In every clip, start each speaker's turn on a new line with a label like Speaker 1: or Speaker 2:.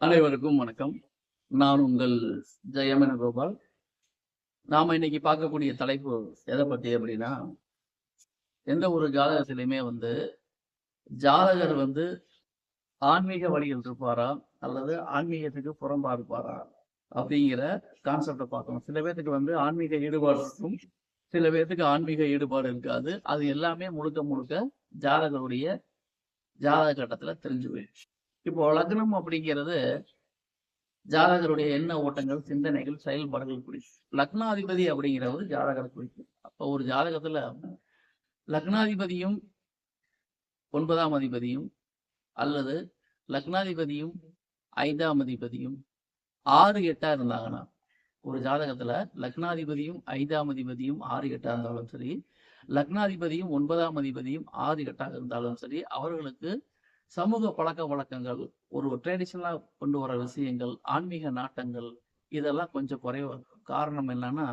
Speaker 1: அனைவருக்கும் வணக்கம். நான் உங்கள் ஜெயமன கோபால் நாம் இன்னைக்கு பார்க்கக்கூடிய தலைப்பு எதை பற்றி அப்படின்னா எந்த ஒரு ஜாதகத்திலையுமே வந்து ஜாதகர் வந்து ஆன்மீக வழியில் இருப்பாரா அல்லது ஆன்மீகத்துக்கு புறம்பா இருப்பாரா அப்படிங்கிற கான்செப்டை பார்க்கணும். சில பேர்த்துக்கு வந்து ஆன்மீக ஈடுபாடு இருக்கும். சில பேர்த்துக்கு ஆன்மீக ஈடுபாடு இருக்காது. அது எல்லாமே முழுக்க முழுக்க ஜாதகருடைய ஜாதக கட்டத்தில் தெரிஞ்சு போயிடுச்சு இப்போ லக்னம் அப்படிங்கிறது ஜாதகருடைய எண்ண ஓட்டங்கள் சிந்தனைகள் செயல்பாடுகள் குறிக்கும் லக்னாதிபதி அப்படிங்கிறது ஜாதகரை குறிக்கும். அப்போ ஒரு ஜாதகத்துல லக்னாதிபதியும் ஒன்பதாம் அதிபதியும் அல்லது லக்னாதிபதியும் ஐந்தாம் அதிபதியும் ஆறு எட்டா இருந்தாங்கன்னா ஒரு ஜாதகத்துல லக்னாதிபதியும் ஐந்தாம் அதிபதியும் ஆறு எட்டா இருந்தாலும் சரி லக்னாதிபதியும் ஒன்பதாம் அதிபதியும் ஆறு எட்டாக இருந்தாலும் சரி அவர்களுக்கு சமூக பழக்க வழக்கங்கள் ஒரு ட்ரெடிஷ்னலாக கொண்டு வர விஷயங்கள் ஆன்மீக நாட்டங்கள் இதெல்லாம் கொஞ்சம் குறைவ இருக்கும். காரணம் என்னன்னா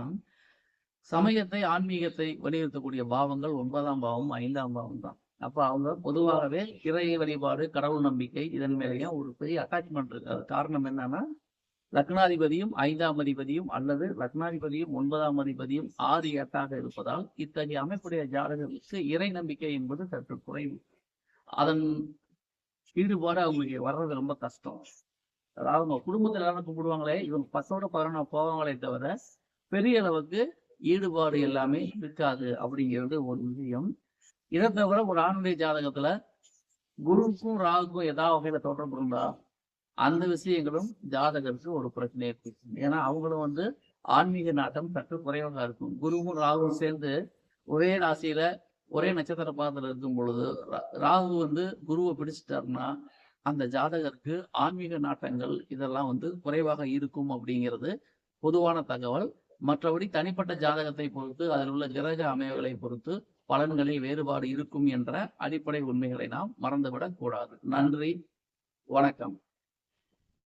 Speaker 1: சமயத்தை ஆன்மீகத்தை வலியுறுத்தக்கூடிய பாவங்கள் ஒன்பதாம் பாவம் ஐந்தாம் பாவம் தான் அப்போ அவங்க பொதுவாகவே இறை வழிபாடு கடவுள் நம்பிக்கை இதன் மேலேயும் ஒரு பெரிய அட்டாச்மெண்ட் இருக்கு காரணம் என்னன்னா லக்னாதிபதியும் ஐந்தாம் அதிபதியும் அல்லது லக்னாதிபதியும் ஒன்பதாம் அதிபதியும் ஆறு எட்டாக இருப்பதால் இத்தகைய அமைப்புடைய ஜாதகருக்கு இறை நம்பிக்கை என்பது சற்று குறைவு அதன் ஈடுபாடு அவங்களுக்கு வர்றது ரொம்ப கஷ்டம். அதாவது அவங்க குடும்பத்தில் எல்லாரும் கும்பிடுவாங்களே இவங்க பசோட பதினொன்னா போவாங்களே தவிர பெரிய அளவுக்கு ஈடுபாடு எல்லாமே இருக்காது அப்படிங்கிறது ஒரு விஷயம். இதை தவிர ஒரு ஆணுடைய ஜாதகத்துல குருக்கும் ராகுக்கும் ஏதாவது வகையில தொடர்பு இருந்தா அந்த விஷயங்களும் ஜாதகருக்கு ஒரு பிரச்சனையை கொடுக்கும். ஏன்னா அவங்களும் வந்து ஆன்மீக நாட்டம் சற்று குறைவாக இருக்கும். குருவும் ராகுவும் சேர்ந்து ஒரே ராசியில ஒரே நட்சத்திர பாதத்தில் இருக்கும் பொழுது ரா- ராகு வந்து குருவை பிடிச்சிட்டாருன்னா அந்த ஜாதகருக்கு ஆன்மீக நாட்டங்கள் இதெல்லாம் வந்து குறைவாக இருக்கும் அப்படிங்கிறது பொதுவான தகவல். மற்றபடி தனிப்பட்ட ஜாதகத்தை பொறுத்து அதில் உள்ள கிரக அமைவுகளை பொறுத்து பலன்களில் வேறுபாடு இருக்கும் என்ற அடிப்படை உண்மைகளை நாம் மறந்துவிடக் கூடாது நன்றி. வணக்கம்.